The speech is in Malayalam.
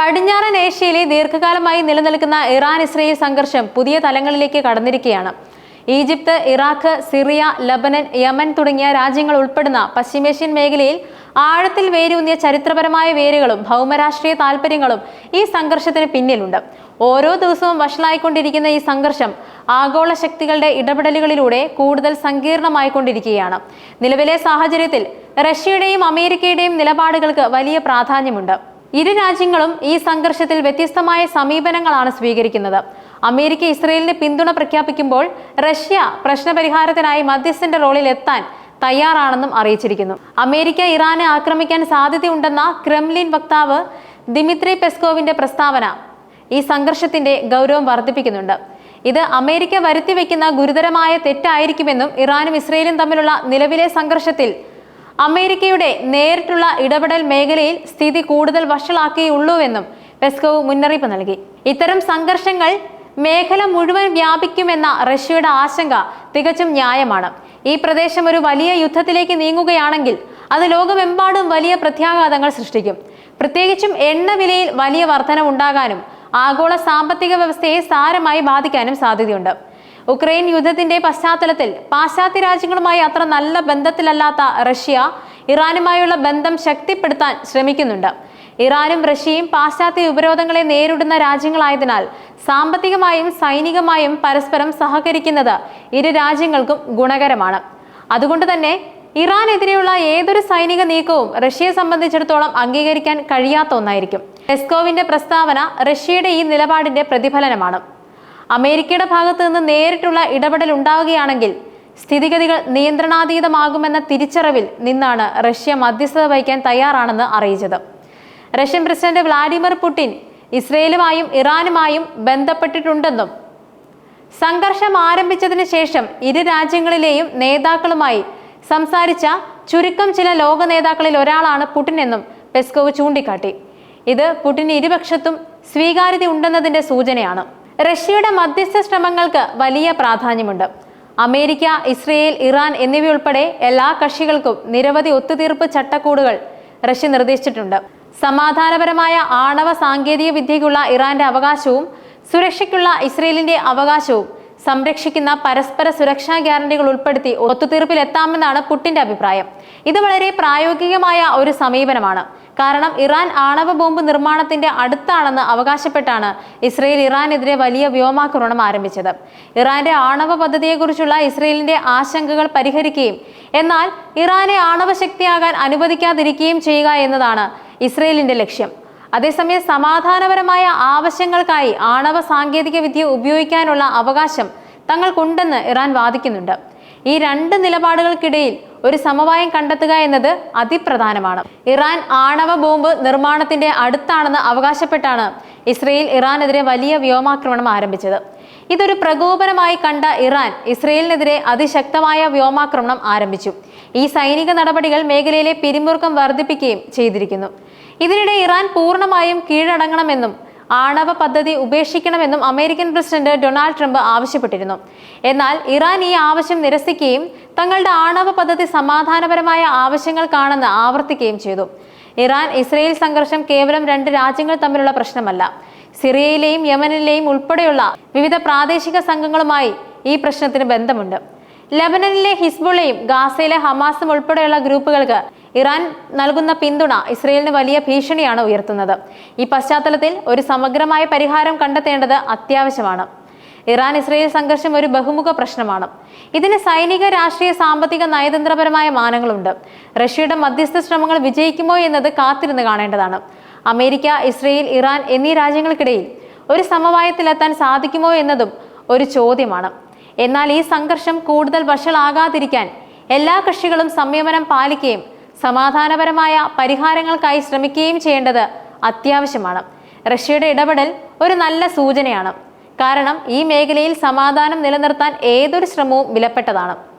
പടിഞ്ഞാറൻ ഏഷ്യയിലെ ദീർഘകാലമായി നിലനിൽക്കുന്ന ഇറാൻ ഇസ്രയേൽ സംഘർഷം പുതിയ തലങ്ങളിലേക്ക് കടന്നിരിക്കുകയാണ്. Egypt Iraq Syria Lebanon Yemen തുടങ്ങിയ രാജ്യങ്ങൾ ഉൾപ്പെടുന്ന പശ്ചിമേഷ്യൻ മേഖലയിൽ ആഴത്തിൽ വേരൂന്നിയ ചരിത്രപരമായ വേരുകളും ഭൗമരാഷ്ട്രീയ താൽപ്പര്യങ്ങളും ഈ സംഘർഷത്തിന് പിന്നിലുണ്ട്. ഓരോ ദിവസവും വഷളായിക്കൊണ്ടിരിക്കുന്ന ഈ സംഘർഷം ആഗോള ശക്തികളുടെ ഇടപെടലുകളിലൂടെ കൂടുതൽ സങ്കീർണമായിക്കൊണ്ടിരിക്കുകയാണ്. നിലവിലെ സാഹചര്യത്തിൽ റഷ്യയുടെയും അമേരിക്കയുടെയും നിലപാടുകൾക്ക് വലിയ പ്രാധാന്യമുണ്ട്. ഇരു രാജ്യങ്ങളും ഈ സംഘർഷത്തിൽ വ്യത്യസ്തമായ സമീപനങ്ങളാണ് സ്വീകരിക്കുന്നത്. അമേരിക്ക ഇസ്രയേലിന് പിന്തുണ പ്രഖ്യാപിക്കുമ്പോൾ റഷ്യ പ്രശ്നപരിഹാരത്തിനായി മധ്യസ്ഥന്റെ റോളിൽ എത്താൻ തയ്യാറാണെന്നും അറിയിച്ചിരിക്കുന്നു. അമേരിക്ക ഇറാനെ ആക്രമിക്കാൻ സാധ്യതയുണ്ടെന്ന ക്രെംലിൻ വക്താവ് ദിമിത്രി പെസ്കോവിന്റെ പ്രസ്താവന ഈ സംഘർഷത്തിന്റെ ഗൗരവം വർദ്ധിപ്പിക്കുന്നുണ്ട്. ഇത് അമേരിക്ക വരുത്തിവെക്കുന്ന ഗുരുതരമായ തെറ്റായിരിക്കുമെന്നും ഇറാനും ഇസ്രയേലും തമ്മിലുള്ള നിലവിലെ സംഘർഷത്തിൽ അമേരിക്കയുടെ നേരിട്ടുള്ള ഇടപെടൽ മേഖലയിൽ സ്ഥിതി കൂടുതൽ വഷളാക്കിയുള്ളൂവെന്നും പെസ്കോവ് മുന്നറിയിപ്പ് നൽകി. ഇത്തരം സംഘർഷങ്ങൾ മേഖല മുഴുവൻ വ്യാപിക്കുമെന്ന റഷ്യയുടെ ആശങ്ക തികച്ചും ന്യായമാണ്. ഈ പ്രദേശം ഒരു വലിയ യുദ്ധത്തിലേക്ക് നീങ്ങുകയാണെങ്കിൽ അത് ലോകമെമ്പാടും വലിയ പ്രത്യാഘാതങ്ങൾ സൃഷ്ടിക്കും. പ്രത്യേകിച്ചും എണ്ണ വിലയിൽ വലിയ വർധനവുണ്ടാകാനും ആഗോള സാമ്പത്തിക വ്യവസ്ഥയെ സാരമായി ബാധിക്കാനും സാധ്യതയുണ്ട്. ഉക്രൈൻ യുദ്ധത്തിന്റെ പശ്ചാത്തലത്തിൽ പാശ്ചാത്യ രാജ്യങ്ങളുമായി അത്ര നല്ല ബന്ധത്തിലല്ലാത്ത റഷ്യ ഇറാനുമായുള്ള ബന്ധം ശക്തിപ്പെടുത്താൻ ശ്രമിക്കുന്നുണ്ട്. ഇറാനും റഷ്യയും പാശ്ചാത്യ ഉപരോധങ്ങളെ നേരിടുന്ന രാജ്യങ്ങളായതിനാൽ സാമ്പത്തികമായും സൈനികമായും പരസ്പരം സഹകരിക്കുന്നത് ഇരു രാജ്യങ്ങൾക്കും ഗുണകരമാണ്. അതുകൊണ്ട് തന്നെ ഇറാനെതിരെയുള്ള ഏതൊരു സൈനിക നീക്കവും റഷ്യയെ സംബന്ധിച്ചിടത്തോളം അംഗീകരിക്കാൻ കഴിയാത്ത ഒന്നായിരിക്കും. പെസ്കോവിന്റെ പ്രസ്താവന റഷ്യയുടെ ഈ നിലപാടിന്റെ പ്രതിഫലനമാണ്. അമേരിക്കയുടെ ഭാഗത്തു നിന്ന് നേരിട്ടുള്ള ഇടപെടൽ ഉണ്ടാവുകയാണെങ്കിൽ സ്ഥിതിഗതികൾ നിയന്ത്രണാതീതമാകുമെന്ന തിരിച്ചറിവിൽ നിന്നാണ് റഷ്യ മധ്യസ്ഥത വഹിക്കാൻ തയ്യാറാണെന്ന് അറിയിച്ചത്. റഷ്യൻ പ്രസിഡന്റ് വ്ളാഡിമിർ പുടിൻ ഇസ്രയേലുമായും ഇറാനുമായും ബന്ധപ്പെട്ടിട്ടുണ്ടെന്നും സംഘർഷം ആരംഭിച്ചതിന് ശേഷം ഇരു രാജ്യങ്ങളിലെയും നേതാക്കളുമായി സംസാരിച്ച ചുരുക്കം ചില ലോക നേതാക്കളിൽ ഒരാളാണ് പുടിൻ എന്നും പെസ്കോവ് ചൂണ്ടിക്കാട്ടി. ഇത് പുടിന് ഇരുപക്ഷത്തും സ്വീകാര്യത ഉണ്ടെന്നതിന്റെ സൂചനയാണ്. റഷ്യയുടെ മധ്യസ്ഥ ശ്രമങ്ങൾക്ക് വലിയ പ്രാധാന്യമുണ്ട്. അമേരിക്ക ഇസ്രയേൽ ഇറാൻ എന്നിവയുൾപ്പെടെ എല്ലാ കക്ഷികൾക്കും നിരവധി ഒത്തുതീർപ്പ് ചട്ടക്കൂടുകൾ റഷ്യ നിർദ്ദേശിച്ചിട്ടുണ്ട്. സമാധാനപരമായ ആണവ സാങ്കേതിക വിദ്യയ്ക്കുള്ള ഇറാന്റെ അവകാശവും സുരക്ഷയ്ക്കുള്ള ഇസ്രയേലിന്റെ അവകാശവും സംരക്ഷിക്കുന്ന പരസ്പര സുരക്ഷാ ഗ്യാരണ്ടികൾ ഉൾപ്പെടുത്തി ഒത്തുതീർപ്പിലെത്താമെന്നാണ് പുട്ടിന്റെ അഭിപ്രായം. ഇത് വളരെ പ്രായോഗികമായ ഒരു സമീപനമാണ്. കാരണം ഇറാൻ ആണവ ബോംബ് നിർമ്മാണത്തിന്റെ അടുത്താണെന്ന് അവകാശപ്പെട്ടാണ് ഇസ്രയേൽ ഇറാനെതിരെ വലിയ വ്യോമാക്രമണം ആരംഭിച്ചത്. ഇറാന്റെ ആണവ പദ്ധതിയെക്കുറിച്ചുള്ള ഇസ്രയേലിന്റെ ആശങ്കകൾ പരിഹരിക്കുകയും എന്നാൽ ഇറാനെ ആണവ ശക്തിയാകാൻ അനുവദിക്കാതിരിക്കുകയും ചെയ്യുക എന്നതാണ് ഇസ്രയേലിന്റെ ലക്ഷ്യം. അതേസമയം സമാധാനപരമായ ആവശ്യങ്ങൾക്കായി ആണവ സാങ്കേതിക വിദ്യ ഉപയോഗിക്കാനുള്ള അവകാശം തങ്ങൾക്കുണ്ടെന്ന് ഇറാൻ വാദിക്കുന്നുണ്ട്. ഈ രണ്ട് നിലപാടുകൾക്കിടയിൽ ഒരു സമവായം കണ്ടെത്തുക എന്നത് അതിപ്രധാനമാണ്. ഇറാൻ ആണവ ബോംബ് നിർമ്മാണത്തിന്റെ അടുത്താണെന്ന് അവകാശപ്പെട്ടാണ് ഇസ്രയേൽ ഇറാനെതിരെ വലിയ വ്യോമാക്രമണം ആരംഭിച്ചത്. ഇതൊരു പ്രകോപനമായി കണ്ട ഇറാൻ ഇസ്രയേലിനെതിരെ അതിശക്തമായ വ്യോമാക്രമണം ആരംഭിച്ചു. ഈ സൈനിക നടപടികൾ മേഖലയിലെ പിരിമുറുക്കം വർദ്ധിപ്പിക്കുകയും ചെയ്തിരിക്കുന്നു. ഇതിനിടെ ഇറാൻ പൂർണമായും കീഴടങ്ങണമെന്നും ആണവ പദ്ധതി ഉപേക്ഷിക്കണമെന്നും അമേരിക്കൻ പ്രസിഡന്റ് ഡൊണാൾഡ് ട്രംപ് ആവശ്യപ്പെട്ടിരുന്നു. എന്നാൽ ഇറാൻ ഈ ആവശ്യം നിരസിക്കുകയും തങ്ങളുടെ ആണവ പദ്ധതി സമാധാനപരമായ ആവശ്യങ്ങൾക്കാണെന്ന് ആവർത്തിക്കുകയും ചെയ്തു. ഇറാൻ ഇസ്രയേൽ സംഘർഷം കേവലം രണ്ട് രാജ്യങ്ങൾ തമ്മിലുള്ള പ്രശ്നമല്ല. സിറിയയിലെയും യമനിലെയും ഉൾപ്പെടെയുള്ള വിവിധ പ്രാദേശിക സംഘങ്ങളുമായി ഈ പ്രശ്നത്തിന് ബന്ധമുണ്ട്. ലബനനിലെ ഹിസ്ബുള്ളയും ഗാസയിലെ ഹമാസും ഉൾപ്പെടെയുള്ള ഗ്രൂപ്പുകൾക്ക് ഇറാൻ നൽകുന്ന പിന്തുണ ഇസ്രയേലിന് വലിയ ഭീഷണിയാണ് ഉയർത്തുന്നത്. ഈ പശ്ചാത്തലത്തിൽ ഒരു സമഗ്രമായ പരിഹാരം കണ്ടെത്തേണ്ടത് അത്യാവശ്യമാണ്. ഇറാൻ ഇസ്രയേൽ സംഘർഷം ഒരു ബഹുമുഖ പ്രശ്നമാണ്. ഇതിന് സൈനിക രാഷ്ട്രീയ സാമ്പത്തിക നയതന്ത്രപരമായ മാനങ്ങളുണ്ട്. റഷ്യയുടെ മധ്യസ്ഥ ശ്രമങ്ങൾ വിജയിക്കുമോ എന്നത് കാത്തിരുന്ന് കാണേണ്ടതാണ്. അമേരിക്ക ഇസ്രയേൽ ഇറാൻ എന്നീ രാജ്യങ്ങൾക്കിടയിൽ ഒരു സമവായത്തിലെത്താൻ സാധിക്കുമോ എന്നതും ഒരു ചോദ്യമാണ്. എന്നാൽ ഈ സംഘർഷം കൂടുതൽ വഷളാകാതിരിക്കാൻ എല്ലാ കക്ഷികളും സംയമനം പാലിക്കുകയും സമാധാനപരമായ പരിഹാരങ്ങൾക്കായി ശ്രമിക്കുകയും ചെയ്യേണ്ടത് അത്യാവശ്യമാണ്. റഷ്യയുടെ ഇടപെടൽ ഒരു നല്ല സൂചനയാണ്. കാരണം ഈ മേഖലയിൽ സമാധാനം നിലനിർത്താൻ ഏതൊരു ശ്രമവും വിലപ്പെട്ടതാണ്.